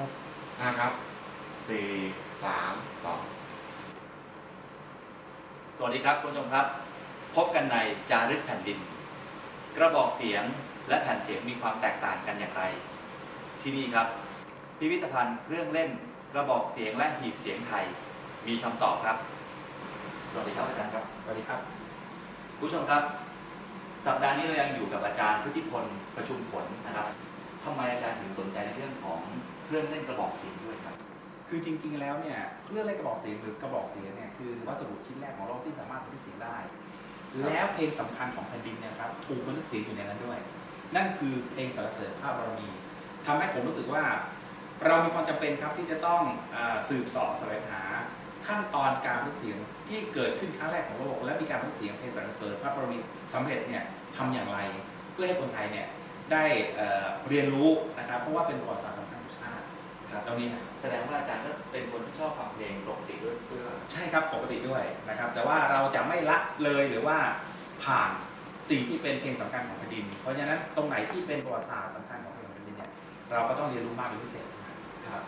ครับห้าครับสี่สามสองสวัสดีครับคุณผู้ชมครับ พบกันในจารึกแผ่นดิน กระบอกเสียงและแผ่นเสียงมีความแตกต่างกันอย่างไร ที่นี่ครับ พิพิธภัณฑ์เครื่องเล่น กระบอกเสียงและหีบเสียงไทยมีคำตอบครับ สวัสดีครับอาจารย์ครับสวัสดีครับคุณผู้ชมครับ สัปดาห์นี้เรายังอยู่กับอาจารย์พุทธิพลประชุมผลนะครับทำไมอาจารย์ถึงสนใจในเรื่องของ เครื่องเล่นกระบอกเสียงด้วยครับ คือจริง ๆ แล้วเนี่ยเครื่องเล่นกระบอกเสียงหรือกระบอกเสียงเนี่ยคือวัสดุชิ้นแรกของโลกที่สามารถบันทึกเสียงได้ แล้วเพลงสำคัญของแผ่นดินเนี่ยครับถูกบันทึกเสียงอยู่ในนั้นด้วย นั่นคือเพลงสรรเสริญพระบารมีทำให้ผมรู้สึกว่า เรามีความจำเป็นครับที่จะต้องอสืบสอบแสวงหาขั้นตอนการบันทึกเสียงที่เกิดขึ้นครั้งแรกของโลก และมีการบันทึกเสียงเพลงสรรเสริญพระบารมีสำเร็จเนี่ยทำอย่างไร เพื่อให้คนไทยเนี่ยได้เอ่อเรียนรู้นะครับเพราะว่าเป็นประวัติศาสตร์ ติครับตรงนี้ครับแสดงว่าอาจารย์ก็เป็นคนที่ชอบฟังเพลงปกติด้วยด้วยป่ะใช่ครับปกติด้วยนะครับ แต่ว่าเราจะไม่ละเลยหรือว่าผ่านสิ่งที่เป็นเพลงสำคัญของแผ่นดิน เพราะฉะนั้นตรงไหนที่เป็นประวัติศาสตร์สำคัญของเพลงของแผ่นดินเนี่ยเราก็ต้องเรียนรู้มากเป็นพิเศษนะครับครับ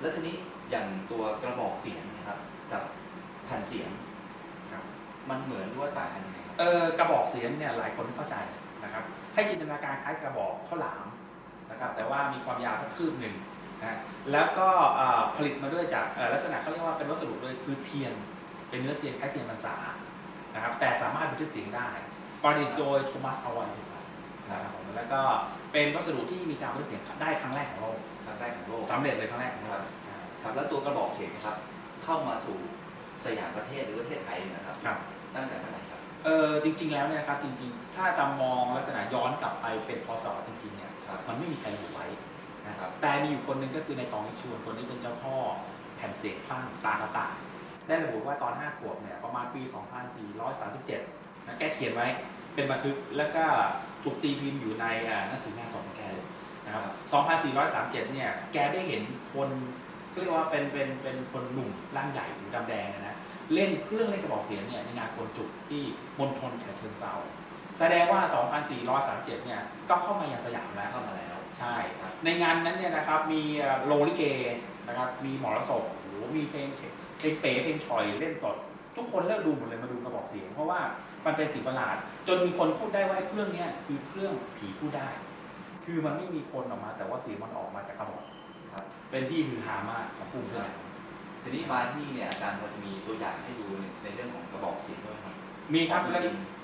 แล้วทีนี้อย่างตัวกระบอกเสียงนะครับกับแผ่นเสียงครับมันเหมือนหรือว่าต่างกันยังไงครับเออกระบอกเสียงเนี่ยหลายคนไม่เข้าใจนะครับ ให้จินตนาการคล้ายกระบอกข้าวหลามนะครับแต่ว่ามีความยาวสักคืบหนึ่ง นะแล้วก็เอ่อผลิตมาด้วยจากเอ่อลักษณะเขาเรียกว่าเป็นวัสดุด้วยคือเทียน เป็นเนื้อเทียนคล้ายเทียนพรรษานะครับแต่สามารถบันทึกเสียงได้ประดิษฐ์โดยโทมัสอวันดิสันนะครับผมแล้วก็เป็นวัสดุที่มีการบันทึกเสียงได้ครั้งแรกของโลกครั้งแรกของโลกสำเร็จเลยครั้งแรกของโลกครับแล้วตัวกระบอกเสียงนะครับเข้ามาสู่สยามประเทศหรือประเทศไทยนะครับครับตั้งแต่เมื่อไหร่ครับเออจริง ๆ แล้วเนี่ยครับจริง ๆ ถ้าจะมองลักษณะย้อนกลับไปเป็นพศจริงๆเนี่ยครับมันไม่มีใครรู้ไว้ นะครับแต่มีอยู่คนหนึ่งก็คือในตองนิชวนคนที่เป็นเจ้าพ่อแผ่นเสียงคลั่งตากระต่ายได้ระบุว่าตอน 5 ขวบเนี่ยประมาณปี 2437นะแกเขียนไว้เป็นบันทึกแล้วก็ถูกตีพิมพ์อยู่ในหนังสือหน้าสองของแกเลยนะครับ2437 เนี่ยแกได้เห็นคนเรียกว่าเป็นเป็นเป็นคนหนุ่มร่างใหญ่ผิวดำแดงนะนะเล่นเครื่องเล่นกระบอกเสียงเนี่ยในงานคนจุกที่มณฑลฉะเชิงเซา แสดงว่า 2437 เนี่ย ก็เข้ามาอย่างสยามแล้ว เข้ามาแล้ว ใช่ ในงานนั้นเนี่ยนะครับ มีเอ่อโรลิเกนะครับ มีหมอรสพโอ้โหมีเพลงเพลงเป๋เพลงฉ่อยเล่นสด ทุกคนเลิกดูหมดเลยมาดูกระบอกเสียง เพราะว่ามันเป็นสิ่งประหลาด จนมีคนพูดได้ว่าไอ้เครื่องเนี้ยคือเครื่องผีพูดได้ คือมันไม่มีคนออกมา แต่ว่าเสียงมันออกมาจากกระบอกครับ เป็นที่ฮือฮามากของกลุ่มสยามทีนี้มาที่นี่เนี่ยอาจารย์พอจะมีตัวอย่างให้ดูในในเรื่องของกระบอกเสียงด้วยครับ มีครับของจริงและ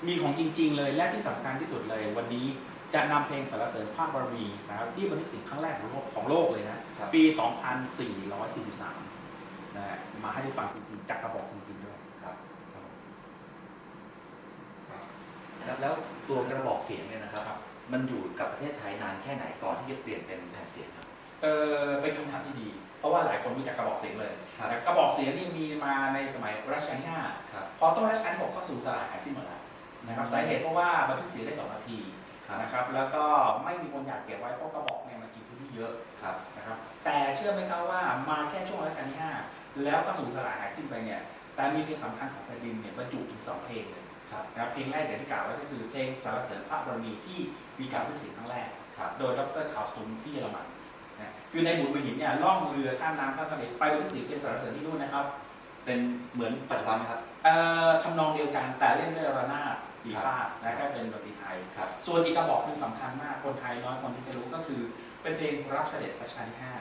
มีของจริง ๆ เลยและที่สำคัญที่สุดเลย วันนี้จะนำเพลงสรรเสริญภาคบารมีนะครับที่บันทึกเสียงครั้งแรกของโลกของโลกเลยนะครับปี 2443นะฮะมาให้ได้ฟังจริงๆจากกระบอกจริงๆด้วยครับแล้วแล้วตัวกระบอกเสียงเนี่ยนะครับครับ มันอยู่กับประเทศไทยนานแค่ไหนก่อนที่จะเปลี่ยนเป็นแผ่นเสียงครับเออเป็นคำถามที่ดี เพราะว่าหลายคนรู้จักกระบอกเสียงเลยครับนะกระบอกเสียงนี่มีมาในสมัยรัชกาลที่ห้า ครับ พอต้นรัชกาลที่หกก็สูญสลายหายสิ้นหมดแล้วนะครับสาเหตุเพราะว่าบันทึกเสียงได้สองนาทีครับ นะครับแล้วก็ไม่มีคนอยากเก็บไว้เพราะกระบอกเนี่ยมันกินพื้นที่เยอะครับ นะครับแต่เชื่อไหมครับว่ามาแค่ช่วงรัชกาลที่ห้าแล้วก็สูญสลายหายสิ้นไปเนี่ยแต่มีเพลงสำคัญของแผ่นดินเนี่ยบรรจุอีกสองเพลงเลยครับ นะครับเพลงแรกอย่างที่กล่าวไว้ก็คือเพลงสรรเสริญพระบารมีที่มีการบันทึกเสียงครั้งแรก ครับ โดยดรคาวสตุมที่เยอรมันนะ คือในหมู่หินเนี่ยล่องเรือข้ามน้ำข้ามทะเลไปบันทึกเสียงเพลงสรรเสริญที่นู่นนะครับเป็นเหมือนปัจจุบันไหมครับเอ่อทำนองเดียวกันแต่เล่นด้วยระนาดปีพาดและก็เป็นดนตรีไทย ครับ ส่วนอีกกระบอกหนึงสำคัญมากคนไทยน้อยคนที่จะรู้ก็คือ เป็นเพลงรับเสด็จรัชกาลที่ห้า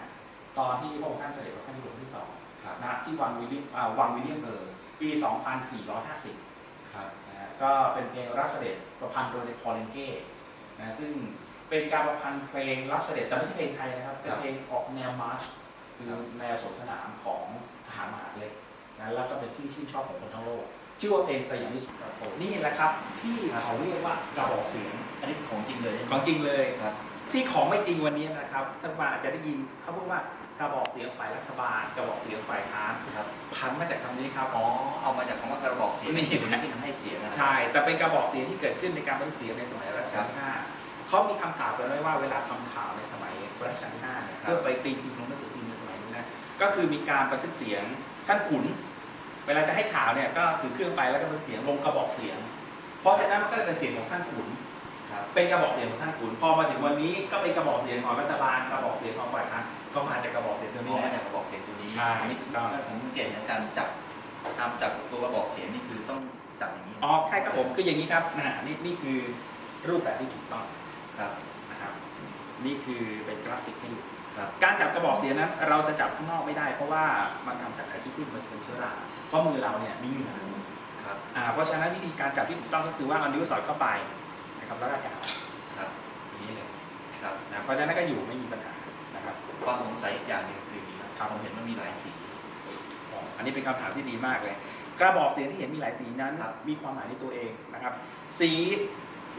ตอนที่พระองค์ท่านเสด็จพระท่านที่หลวงที่สองครับ นะที่วังวิลเลียมอ่าวังวิลเลียมเบอร์ปี 2450 ครับ นะฮะก็เป็นเพลงรับเสด็จประพันธ์โดยในพอลเลนเก้นะซึ่ง เป็นการประพันธ์เพลงรับเสด็จแต่ไม่ใช่เพลงไทยนะครับเป็นเพลงออกแนวมาร์ชคือแนวสวนสนามของทหารมหาดเล็กนะแล้วก็เป็นที่ชื่นชอบของคนทั้งโลกชื่อว่าเพลงสยามนิสุโตนี่แหละครับ ที่เขาเรียกว่ากระบอกเสียง อันนี้ของจริงเลยใช่ไหมของจริงเลยครับ ที่ของไม่จริงวันนี้นะครับท่านผู้อาจจะได้ยินเขาพูดว่ากระบอกเสียงฝ่ายรัฐบาลกระบอกเสียงฝ่ายค้านครับพันมาจากคำนี้ครับอ๋อเอามาจากคำว่ากระบอกเสียงนี่ที่มันให้เสียงนะครับใช่แต่เป็นกระบอกเสียงที่เกิดขึ้นในการบันทึกเสียงในสมัยรัชกาลที่ห้า เขามีคำกล่าวไว้ว่าเวลาทำข่าวในสมัยรัชกาลที่ห้าเนี่ยครับเพื่อไปตีพิมพ์ลงหนังสือพิมพ์ในสมัยนี้นะก็คือมีการบันทึกเสียงท่านขุน เวลาจะให้ข่าวเนี่ยก็ถือเครื่องไปแล้วก็บันทึกเสียงลงกระบอกเสียง เพราะฉะนั้นมันก็เลยเป็นเสียงของท่านขุนครับเป็นกระบอกเสียงของท่านขุนพอมาถึงวันนี้ก็เป็นกระบอกเสียงของรัฐบาลกระบอกเสียงของฝ่ายค้านก็มาจากกระบอกเสียงตัวนี่นี้แหมาละจากกระบอกเสียงตัวนี้ใช่อันนี้ถูกต้องถ้าผมสังเกตอาจารย์จับทำจากตัวกระบอกเสียงนี่คือต้องจับอย่างนี้อ๋อใช่ครับผมคืออย่างนี้ครับนะนี่นี่คือรูปแบบที่ถูกต้อง ครับนะครับ นี่คือเป็นกราฟิกให้ดูครับการจับกระบอกเสียงนั้น เราจะจับข้างนอกไม่ได้ เพราะว่ามันทำจากไขขี้ผึ้งมันเป็นเชื้อราเพราะมือเราเนี่ยมีเหงื่อครับอ่าเพราะฉะนั้นวิธีการจับที่ถูกต้องก็คือว่าเอานิ้วสอดเข้าไปนะครับแล้วก็จับครับอย่างนี้เลยครับนะเพราะฉะนั้นก็อยู่ไม่มีปัญหานะครับความสงสัยอีกอย่างหนึ่งคืออย่างนี้ครับครับผมเห็นว่ามีหลายสีอันนี้เป็นคำถามที่ดีมากเลย กระบอกเสียงที่เห็นมีหลายสีนั้นครับมีความหมายในตัวเองนะครับ สี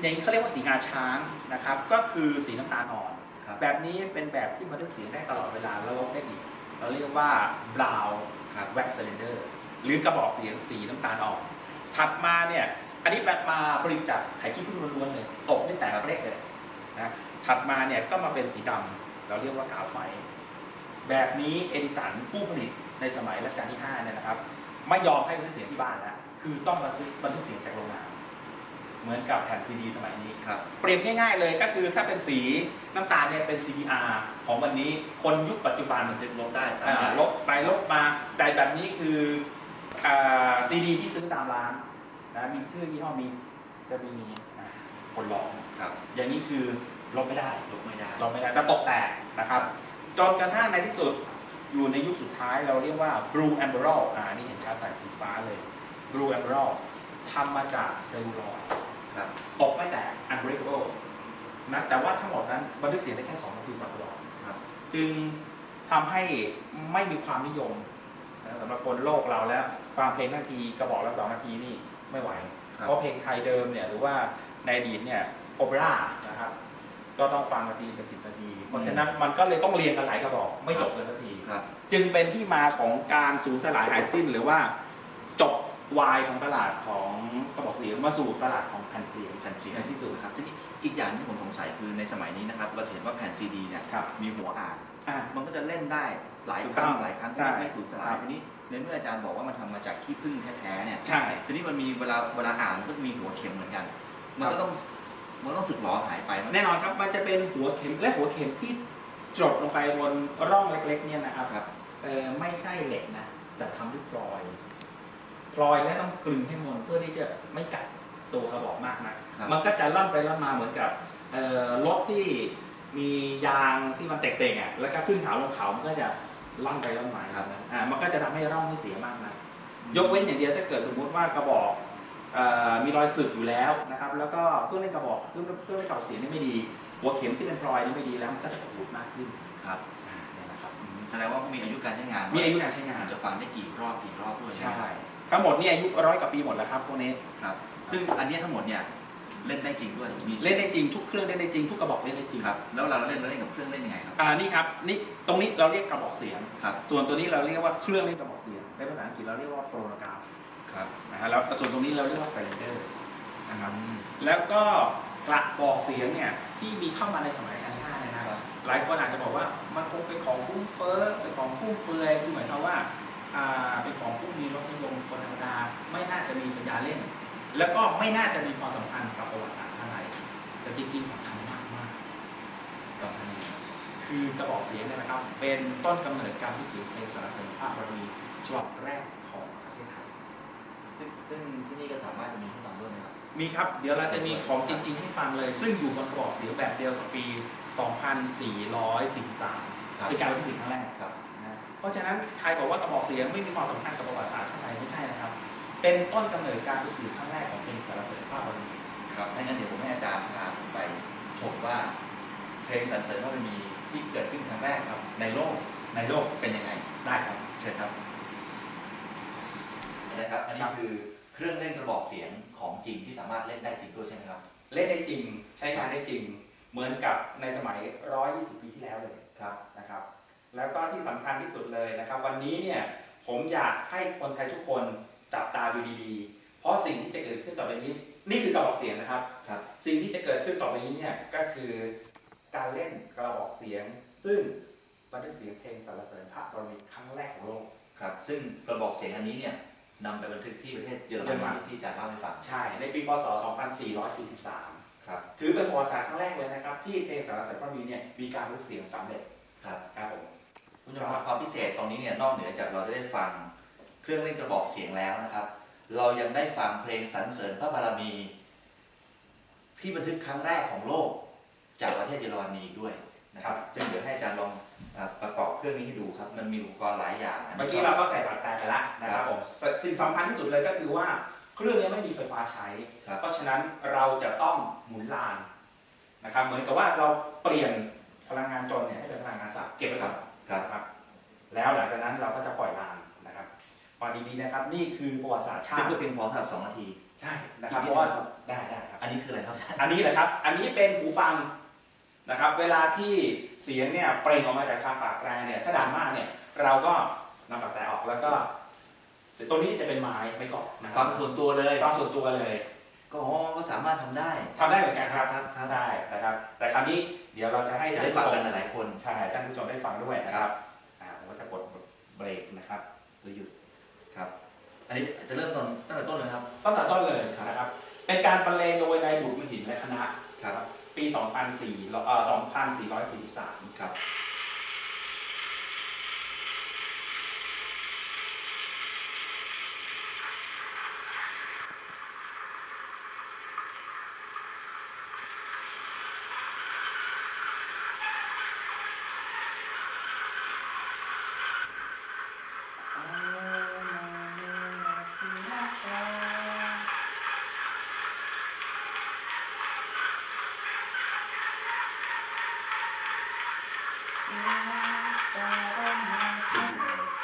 อย่างนี้เขาเรียกว่าสีงาช้างนะครับ ก็คือสีน้ำตาลอ่อน ครับ แบบนี้เป็นแบบที่บันทึกเสียงได้ตลอดเวลาแล้วลบได้อีก เราเรียกว่า brown ครับ wax cylinder หรือกระบอกเสียงสีน้ำตาลอ่อน ถัดมาเนี่ย อันนี้แบบมาผลิตจากไข่ขี้ผึ้งล้วนๆเลย ตกไม่แตกเล็กเลยนะ ถัดมาเนี่ยก็มาเป็นสีดำ เราเรียกว่ากาวไฟ แบบนี้เอดิสันผู้ผลิตในสมัยรัชกาลที่5เนี่ยนะครับ ไม่ยอมให้บันทึกเสียงที่บ้านแล้ว คือต้องมาซื้อบันทึกเสียงจากโรงงาน เหมือนกับแผ่นซีดีสมัยนี้ ครับ เปรียบง่ายๆเลยก็คือถ้าเป็นสีน้ำตาลเนี่ยเป็น CDR ของวันนี้คนยุคปัจจุบันบันทึกลบได้สาอ่ามารถลบไปลบมาแต่แบบนี้คือซีดีที่ซื้อตามร้านนะมีชื่อยี่ห้อมีจะมีอ่าผลหลอกครับอย่างนี้คือลบไม่ได้ ลบไม่ได้ลบไม่ได้แต่ตกแตกนะครับจนกระทั่งในที่สุดอยู่ในยุคสุดท้ายเราเรียกว่า blue a m b e r a l อ่านี่เห็นชัดแต่สีฟ้าเลย blue a m b e r a l ทำมาจากเซลลูลอยด์ ครับ ตกไม่แตก unbreakable นะแต่ว่าทั้งหมดนั้นบันทึกเสียงได้แค่2นาทีต่อกระบอกครับจึงทำให้ไม่มีความนิยมนะสำหรับคนโลกเราแล้วฟังเพลงนาทีกระบอกละสองนาทีนี่ไม่ไหวครับเพราะเพลงไทยเดิมเนี่ยหรือว่าในอดีตเนี่ยโอเปร่านะครับก็ต้องฟังนาทีเป็นสิบนาที เพราะฉะนั้นมันก็เลยต้องเรียงกันหลายกระบอกไม่จบเลยสักทีครับจึงเป็นที่มาของการสูญสลายหายสิ้นหรือว่าจบวายของตลาดของกระบอกเสียงมาสู่ตลาดของแผ่นเสียงแผ่นเสียงในที่สุดครับทีนี้ อีกอย่างที่ผมสงสัยคือในสมัยนี้นะครับ เราจะเห็นว่าแผ่นซีดีเนี่ยครับมีหัวอ่าน อ่า มันก็จะเล่นได้หลายถูกคต้รั้องงหลายครั้งใช่ไม่สูญสลาครัยบ ทีนี้ในเมื่ออาจารย์บอกว่ามันทำมาจากขี้ผึ้งแท้ๆเนี่ยใช่ ทีนี้มันมีเวลาเวลาอ่านมันก็จะมีหัวเข็มเหมือนกัน มันก็ต้องมันต้องสึกหรอหายไปมัน แน่นอนครับมันจะเป็นหัวเข็มและหัวเข็มที่จดลงไปบนร่องเล็ก ๆ เนี่ยนะครับครับ เออไม่ใช่เหล็กนะแต่ทำด้วยพลอย พลอยแล้วต้องกลึงให้มนเพื่อที่จะไม่กัด ตัวกระบอกมากนะครับมันก็จะล่อนไปล่อนมาเหมือนกับเอ่อรถที่มียางที่มันเต่งๆอะแล้วก็ขึ้นเขาลงเขามันก็จะล่อนไปล่อนมาครับอ่ามันก็จะทำให้ร่องไม่เสียมากนะยกเว้นอย่างเดียวถ้าเกิดสมมุติว่ากระบอกเอ่อมีรอยสึกอยู่แล้วนะครับ แล้วก็เครื่องเล่นกระบอกเครื่องเครื่องเล่นกระบอกเสียงนี่ไม่ดี หัวเข็มที่เป็นพลอยนี่ไม่ดีแล้วมันก็จะขูดมากขึ้นครับอ่าเนี่ยนะครับอืมแสดงว่ามีอายุการใช้งาน มีอายุการใช้งานจะฟังได้กี่รอบกี่รอบด้วยใช่ทั้งหมดนี่อายุร้อยกว่าปีหมดแล้วครับพวกนี้ครับ ซึ่งอันเนี้ยทั้งหมดเนี่ยเล่นได้จริงด้วยมีเล่นได้จริงทุกเครื่องเล่นได้จริงทุกกระบอกเล่นได้จริงครับแล้วเวลาเราเล่นเราเล่นกับเครื่องเล่นยังไงครับอ่านี่ครับนี่ตรงนี้เราเรียกกระบอกเสียงครับส่วนตัวนี้เราเรียกว่าเครื่องเล่นกระบอกเสียงในภาษาอังกฤษเราเรียกว่าโฟนกราฟครับนะฮะแล้วส่วนตรงนี้เราเรียกว่าไซเลนเดอร์นะครับแล้วก็กระบอกเสียงเนี่ยที่มีเข้ามาในสมัยอันห้าเนยนะครับหลายคนอาจจะบอกว่ามันคงเป็นของฟุ้งเฟ้อเป็นของฟุ่มเฟือยคือหมายความว่าอ่าเป็นของผู้มีรสนิยมคนธรรมดาไม่น่าจะมีปัญญาเล่น แล้วก็ไม่น่าจะมีความสำคัญกับประวัติศาสตร์ชาติไทยแต่จริง ๆสำคัญมากมากๆสำคัญยังไงคือกระบอกเสียงเนี่ยนะครับ เป็นต้นกำเนิดการที่เสียงเพลงสารเสริญพระบารมีฉบับแรกของประเทศไทยซึ่งซึ่งที่นี่ก็สามารถจะมีให้ฟังด้วยนะครับมีครับ เดี๋ยวเราจะมีของจริง ๆ ให้ฟังเลย ซึ่งอยู่บนกระบอกเสียงแบบเดียวกับปี 2443ครับเป็นการบันทึกเสียงครั้งแรกครับนะเพราะฉะนั้นใครบอกว่ากระบอกเสียงไม่มีความสำคัญกับประวัติศาสตร์ เป็นต้นกำเนิดการบันทึกเสียงครั้งแรกของเพลงสารเสริญพระบารมีครับถ้างั้นเดี๋ยวผมให้อาจารย์พาผมไปชมว่า เพลงสรรเสริญพระบารมีที่เกิดขึ้นครั้งแรกครับ ในโลกในโลกเป็นยังไงได้ครับเชิญครับนะครับอันนี้คือเครื่องเล่นกระบอกเสียงของจริงที่สามารถเล่นได้จริงด้วยใช่ไหมครับเล่นได้จริงใช้งานได้จริง เหมือนกับในสมัย 120 ปีที่แล้วเลยครับนะครับ แล้วก็ที่สำคัญที่สุดเลยนะครับ วันนี้เนี่ยผมอยากให้คนไทยทุกคน จับตาดูดีๆ เพราะสิ่งที่จะเกิดขึ้นต่อไปนี้ นี่คือกระบอกเสียงนะครับ ครับ สิ่งที่จะเกิดขึ้นต่อไปนี้เนี่ยก็คือการเล่นกระบอกเสียง ซึ่งบันทึกเสียงเพลงสรรเสริญพระบารมีครั้งแรกของโลก ครับ ซึ่งกระบอกเสียงอันนี้เนี่ยนำไปบันทึกที่ประเทศเยอรเยอรมมันีนที่อาจารย์เล่าให้ฟังใช่ ในปีพศ 2443 ครับ ถือเป็นประวัติศาสตร์ครั้งแรกเลยนะครับ ที่เพลงสารสารพระมีเนี่ยมีการบันทึกเสียงสำเร็จ ครับ ครับผมคุณผู้ชมครับความพิเศษตรงนี้เนี่ยนอกเหนือจากเราจะได้ฟัง เครื่องเล่นกระบอกเสียงแล้วนะครับ เรายังได้ฟังเพลงสรรเสริญพระบารมี ที่บันทึกครั้งแรกของโลก จากประเทศเยอรมนีอีกด้วยนะครับจึงเดี๋ยวให้อาจารย์ลองอ่าประกอบเครื่องนี้ให้ดูครับ มันมีอุปกรณ์หลายอย่างนนี้เมื่อกี้เราก็ใส่ปากกาไปแล้วนะครับผมสสิ่งสำคัญที่สุดเลยก็คือว่าเครื่องนี้ไม่มีไฟฟ้าใช้ครับเพราะฉะนั้นเราจะต้องหมุนลานนะครับ เหมือนกับว่าเราเปลี่ยนพลังงานจนเนี่ยให้เป็นพลังงานสับเก็บไว้ก่อนครับนะครับ แล้วหลังจากนั้นเราก็จะปล่อยลานนะครับ ฟังดีๆนะครับ นี่คือประวัติศาสตร์ชาซึ่งติก็เพียงพอสำหรับสองนาที ใช่นะครับเพราะว่าได้ได้ครับ อันนี้คืออะไรครับอาจารย์อันนี้แหละครับ อันนี้เป็นหูฟังนะครับ เวลาที่เสียงเนี่ยเปล่งออกมาจากทางปากแตรเนี่ย ถ้าดังมากเนี่ย เราก็นำปากแตรออกแล้วก็ตัวนี้จะเป็นไม้ไม้เกาะนะคฟัรับงส่วนตัวเลย ฟังส่วนตัวเลย ก็อ๋อก็สามารถทำได้ทำได้เหมือนกันครับครับครับได้นะครับ แต่คราวนี้เดี๋ยวเราจะให้จะท่านได้ผู้ฟังชกันมหลายๆคน ใช่ท่านผู้ชมได้ฟังด้วยนะครับอ่าผมก็จะกดเบรกนะครับ หรือหยุด ครับ อันนี้จะเริ่มต้นตั้งแต่ต้นเลยครับ ตั้งแต่ต้นเลยนะครับ เป็นการบรรเลงโดยนายบุตรมหินและคณะ ครับ ปี2004เอ่อ2443 ครับ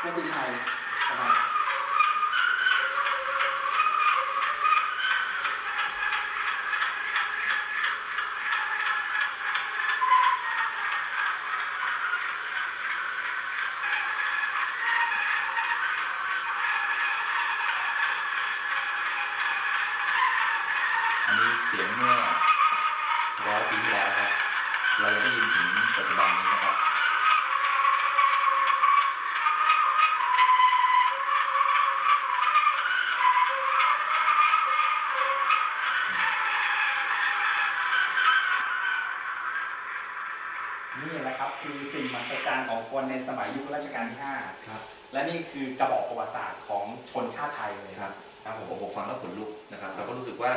ดนตรีไทยนะครับ อันนี้เสียงเมื่อร้อยปีที่แล้วครับ เรายังได้ยินถึงปัจจุบันนี้นะครับนี่แหละครับคือสิ่งมหัศจรรย์ของคนในสมัยยุครัชกาลที่ครับ5และนี่คือกระบอกประวัติศาสตร์ของชนชาติไทยเลยครับครับผผมมผมฟังแล้วขนลุกนะครับเราก็รู้สึกว่า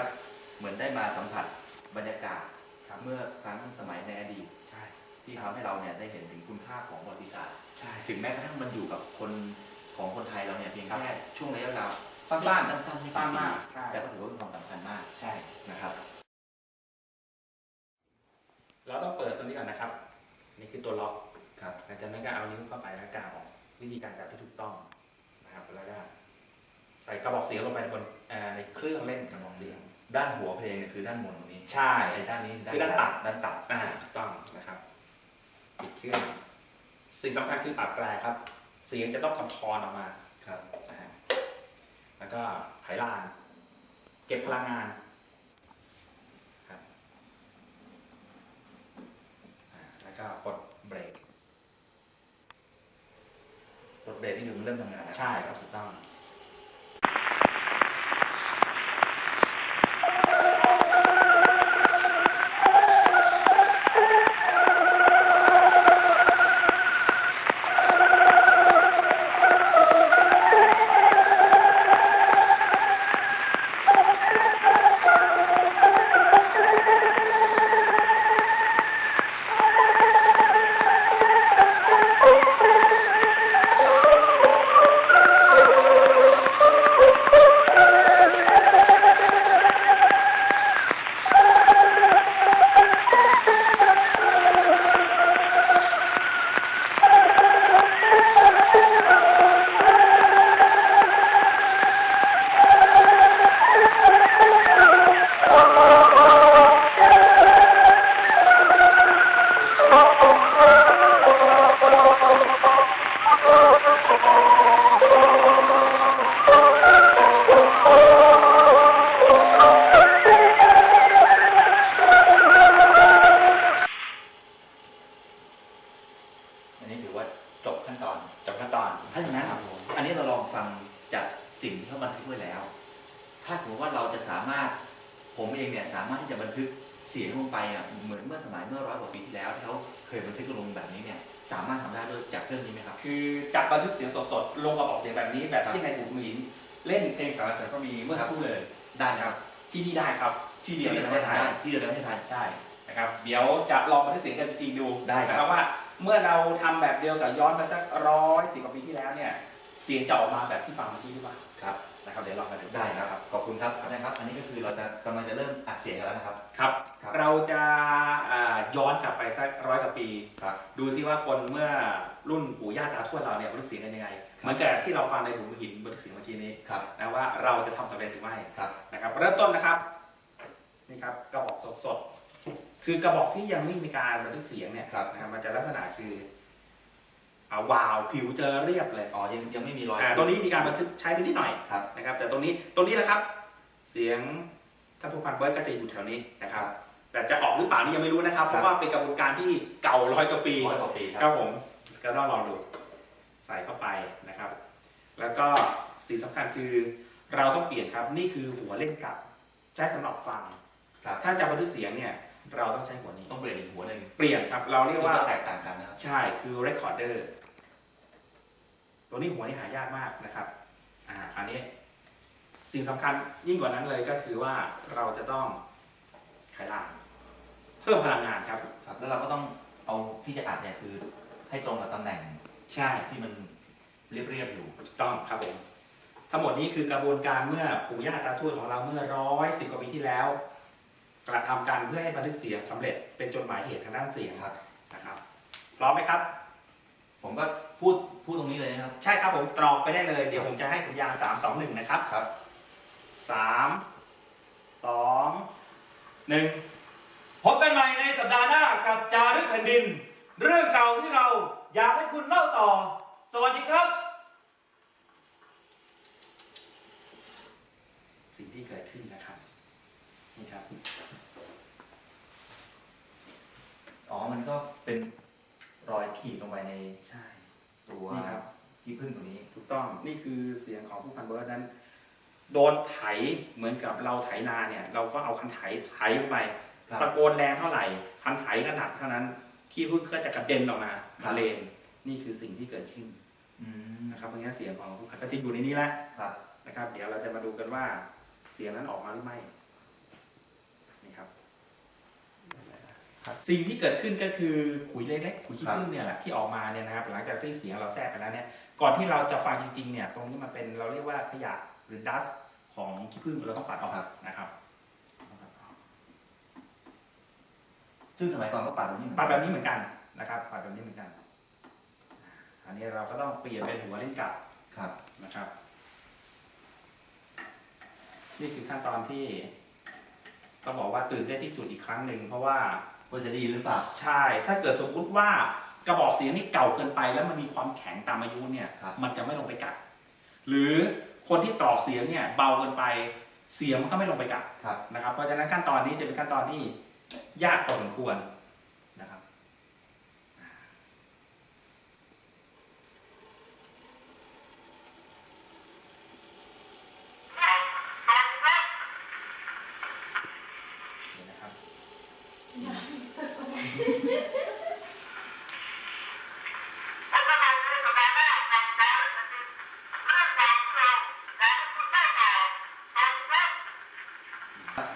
เหมือนได้มาสัมผัสบรรยากาศครับ เมื่อครั้งสมัยในอดีตใช่ ที่ทำให้เราเนี่ยได้เห็นถึงคุณค่าของประวัติศาสตร์ ใช่ ถึงแม้กระทั่งมันอยู่กับคนของคนไทยเราเนี่ยเพียงครับแค่ช่วงระยะเวลาสั้นสั้นๆไม่ๆกี่สั้นปีมาก ใช่ แต่ก็ถือว่ามีความสำคัญมากใช่ นะครับ เราต้องเปิดตัวนี้ก่อนนะครับ นี่คือตัวล็อกครับ หลังจากนั้นก็เอานิ้วเข้าไปแล้วกาวออกวิธีการจับที่ถูกต้องนะครับ แล้วก็ใส่กระบอกเสียงลงไปบนเอ่อในเครื่องเล่นกระบอกเสียง ด้านหัวเพลงเนี่ยคือด้านบนตรงนี้ใช่ไอ้ด้านนี้คือด้านตัดด้านตัดอ่าถูกต้องนะครับปิดเครื่องสิ่งสำคัญคือปรับแปรครับ เสียงจะต้องคอนทรออกมาครับนะฮะแล้วก็ไขลาน เก็บพลังงานครับอ่าแล้วก็กดเบรก รถเบรกนี่คือมันเริ่มทำงานแล้วใช่ครับถูกต้อง บบันทึกเสียงสดๆ ลงกระบอกเสียงแบบนี้แบบครับที่ในบุญหินเล่นเพลงสารเสริญก็มีเมื่อสักครู่เลยได้นะครับ ที่นี่ได้ครับ ที่เดียวในที่ประเดีเทยวศไทยได้ที่เดียวในประเทศไทยใช่นะครับเดี๋ยวจะลองบันทึกเสียงกันจริงๆดูได้ครับนะครับว่าเมื่อเราทำแบบเดียวกับย้อนไปสักร้อยสิบกว่าปีที่แล้วเนี่ยเสียงจะออกมาแบบที่ฟังเมื่อกี้หรือเปล่าครับนะครับเดี๋ยวลองมาดูได้ครับขอบคุณครับอาจารย์ครับ อันนี้ก็คือเราจะกำลังจะเริ่มอัดเสียงกันแล้วนะครับครับครับเราจะอ่าย้อนกลับไปสักร้อยกว่าปีครับดูซิว่าคนเมื่อ รุ่นปู่ย่าตาทวดเราเนี่ยบันทึกเสียงกันยังไงเหมือนกับที่เราฟังในบุญหินบันทึกเสียงเมื่อกี้นี้ครับนะว่าเราจะทำสำเร็จหรือไม่ครับนะครับ เริ่มต้นนะครับนี่ครับกระบอกสดๆคือกระบอกที่ยังไม่มีการบันทึกเสียงเนี่ยครับนะครับมันจะลักษณะคืออ่าวาวผิวจะเรียบเลยอ๋อยังยังไม่มีรอยอ่าตัวนี้มีการบันทึกใช้ไปนิดหน่อยครับนะครับ แต่ตรงนี้ตรงนี้นะครับ เสียงท่านผู้พันเบิร์ดก็จะอยู่แถวนี้นะครับ แต่จะออกหรือเปล่านี่ยังไม่รู้นะครับ เพครับราะว่าเป็นกระบวนการที่เก่าร้อยกว่าปีร้อยกว่าปีคครัรับบผม ก็ต้องลองดูใส่เข้าไปนะครับ แล้วก็สิ่งสำคัญคือเราต้องเปลี่ยนครับนี่คือหัวเล่นกลับใช้สำหรับฟัง ครับถ้าจะบันทึกเสียงเนี่ยเราต้องใช้หัวนี้ ต้องเปลี่ยนอีกหัวหนึ่งเปลี่ยนครับเราเรียกว่า ซึ่งแตกต่างกันนะครับ ใช่คือ recorder ตัวนี้หัวนี่หายากมากนะครับ อ่าคราวนี้สิ่งสำคัญยิ่งกว่านั้นเลยก็คือว่าเราจะต้องไขลางเพิ่มพลังงานครับ ครับ แล้วเราก็ต้องเอาที่จะอัดเนี่ยคือ ให้ตรงกับตำแหน่งใช่ที่มันเรียบๆอยู่ถูกต้องครับผมทั้งหมดนี้คือกระบวนการเมื่อปู่ย่าตาทวดของเราเมื่อร้อยสิบกว่าปีที่แล้ว กระทำการเพื่อให้บันทึกเสียงสำเร็จเป็นจดหมายเหตุทางด้านเสียงครับนะครับพร้อมไหมครับ ผมก็พูดพูดตรงนี้เลยนะครับ ใช่ครับผมตรอกไปได้เลย เดี๋ยวผมจะให้สัญญาณสามสองหนึ่งนะครับครับสามสองหนึ่งพบกันใหม่ในสัปดาห์หน้ากับจารึกแผ่นดิน เรื่องเก่าที่เราอยากให้คุณเล่าต่อ สวัสดีครับ สิ่งที่เกิดขึ้นนะครับ นี่ครับ อ๋อ มันก็เป็นรอยขีดลงไปในใช่ ตัวนี่ครับ ที่พึ่งตัวนี้ ถูกต้อง นี่คือเสียงของผู้พันเบิร์ดนั้น โดนไถเหมือนกับเราไถนาเนี่ย เราก็เอาคันไถไถลงไป ครับ ตะโกนแรงเท่าไหร่ คันไถก็หนักเท่านั้น ขี้พึ่งก็จะกระเด็นออกมาครับมาเลนนี่คือสิ่งที่เกิดขึ้นอืมนะครับเพราะงั้นเสียงของผู้พันก็จะอยู่ในนี้แหละครับนะครับ เดี๋ยวเราจะมาดูกันว่าเสียงนั้นออกมาหรือไม่นี่ครับ สิ่งที่เกิดขึ้นก็คือขุยเล็กๆขุยขี้ผึ้งเนี่ยแหละที่ออกมาเนี่ยนะครับ หลังจากที่เสียงเราแทรกไปแล้วเนี่ยก่อนที่เราจะฟังจริงๆเนี่ย ตรงนี้มันเป็นเราเรียกว่าขยะหรือดัสของขี้ผึ้งเราต้องปัดออกนะครับ ซึ่งสมัยก่อนก็ปัดแบบนี้เหมือนปักัดนแบบนี้เหมือนกันนะครับปัดแบบนี้เหมือนกัน อันนี้เราก็ต้องเปลี่ยนเป็นหัวเล่นกลับครับนะครับ นี่คือขั้นตอนที่ต้องบอกว่าตื่นเต้นที่สุดอีกครั้งหนึ่งเพราะว่าว่าจะดีหรือเปล่าใช่ ถ้าเกิดสมมุติว่ากระบอกเสียงนี่เก่าเกินไป แล้วมันมีความแข็งตามอายุเนี่ยครับมันจะไม่ลงไปกัด หรือคนที่ตรอกเสียงเนี่ยเบาเกินไปเสียงมันก็ไม่ลงไปกัดครับนะครับ เพราะฉะนั้นขั้นตอนนี้จะเป็นขั้นตอนที่ ยากพอสมควรนะครับ นี่นะครับ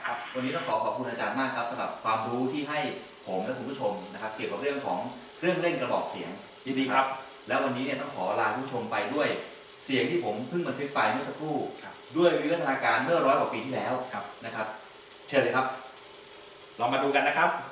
ครับ วันนี้ต้องขอขอบคุณอาจารย์มากครับสำหรับความรู้ที่ให้ผมและคุณผู้ชมนะครับ เกี่ยวกับเรื่องของเครื่องเล่นกระบอกเสียงยินดีครับ แล้ววันนี้เนี่ยต้องขอลาคุณผู้ชมไปด้วยเสียงที่ผมเพิ่งบันทึกไปเมื่อสักครู่ครับด้วยวิวัฒนาการเมื่อร้อยกว่าปีที่แล้วครับนะครับ เชิญเลยครับ ลองมาดูกันนะครับค